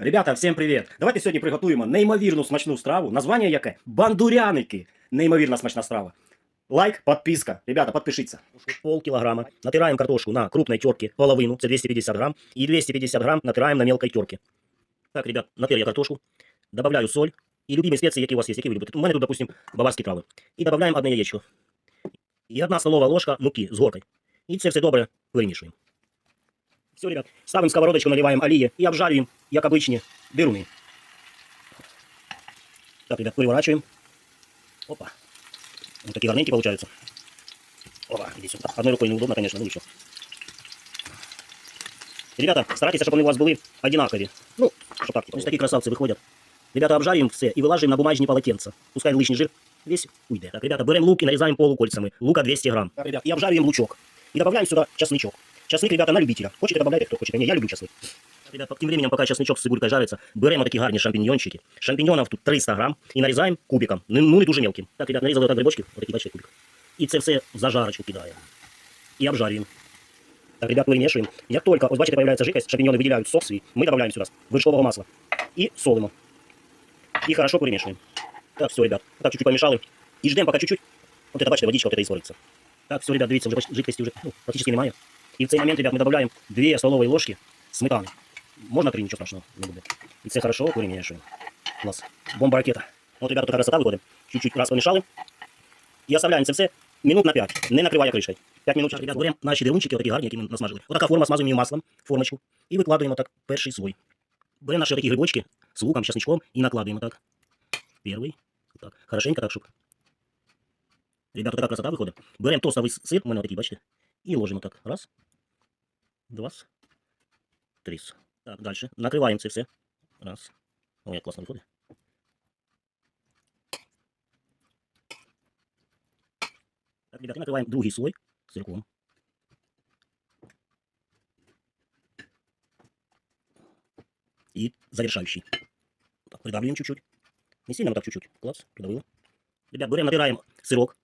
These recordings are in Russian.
Ребята, всім привіт! Давайте сьогодні приготуємо неймовірну смачну страву. Названня яке? Бандуряники. Неймовірна смачна страва. Лайк, подписка. Ребята, подпишіться. Пол килограмма. Натираем картошку на крупной терке половину, это 250 грамм. И 250 грамм натираем на мелкой терке. Так, ребят, натер я картошку. Добавляю соль и любимые специи, які у вас есть, які ви любите. У мене тут, допустим, баварські трави. І добавляємо одне яєчко. І одна столова ложка муки з горкою. І це все добре перемішуємо. Все, ребят, ставимо сковородочку, наливаємо олії і обжарюємо, як обичні деруни. Так, ребят, переворачиваем. Опа. Вот такие гарненькие получаются. Опа, иди сюда. Одной рукой неудобно, конечно, ну ничего. Ребята, старайтесь, щоб вони у вас були одинакові. Ну, що так, ось такі красавці виходять. Ребята, обжарюємо все і вилажуємо на бумажні полотенца. Пускай лишній жир весь уйде. Так, ребята, беремо лук і нарізаємо полукольцами. Лука 200 грамм. Так, ребят, і обжарюємо лучок. І додаємо сюди чесничок. Чесник, ребята, на любителя. Хочете, добавляйте, хто хоче. Ні, я люблю чесник. Ребят, тем временем, пока чесночок с цибулькой жарится, берем такие гарні шампиньончики. Шампиньонов тут 300 грамм і нарізаємо кубиком. Ну, ну не дуже мелким. Так, ребят, нарізали так грибочки, отакі, бачите, кубик. І це все в зажарочку кидаємо. І обжарюємо. Так, ребят, перемешиваем. Як только, ось бачите, появляется жидкость, шампиньоны выделяют сок свій, мы добавляем сюда вершкового масла. И солимо. И хорошо перемешиваем. Так, все, ребят. Так, чуть-чуть помешали. И ждем, пока чуть-чуть. Вот это, бачите, водичка вот это испарится. Так, все, ребят, дивіться, вже почти- жидкости уже ну, практически немає. І в цей момент, ребят, ми додаємо 2 столовые ложки сметани. Можна 3, нічого страшного, не буде. І це хорошо перемішуємо. У нас бомба ракета. От, ребята, така красота виходить. Чуть-чуть раз помішали. І оставляємо це все минут на 5. Не накриває кришкою. 5 минут, ребят, беремо наші дерунчики, отакі гарні, які ми насмажили. Отака форма, смазуємо її маслом, формочку. І викладаємо так перший слой. Беремо наші такі грибочки з луком, чесничком і накладуємо так. Перший. Так, хорошенько так, щоб. Ребята, така красота виходить. Беремо тостовий сир, у мене отакий, бачите, і ложимо так. Раз, два, три. Так, далі. Накриваємо це все. Раз. О, як класно виходить. Так, ребята, накриваємо другий слой сирком. И завершающий. Так, придавливаем чуть-чуть. Не сильно, но так чуть-чуть. Класс, придавило. Ребят, берем, натираем сырок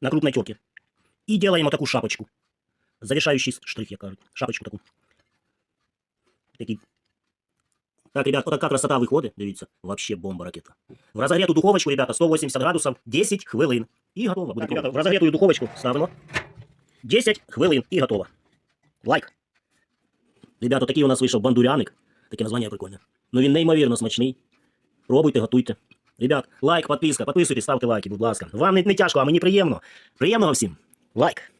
на крупной терке. И делаем вот такую шапочку. Завершающий штрих, я кажу. Шапочку таку. Такий. Так, ребят, вот така красота виходить, дивіться, вообще бомба ракета. В розогрету духовочку, ребята, 180 градусів, 10 хвилин. І готово. Буде ребята, в розогрету духовочку ставимо. 10 хвилин і готово. Лайк. Ребята, такий у нас вийшов бандуряник. Таке названня прикольне. Ну він неймовірно смачний. Пробуйте, готуйте. Ребят, лайк, підписка, підписуйтесь, ставте лайки, будь ласка. Вам не, не тяжко, а мені приємно. Приємного всім. Лайк.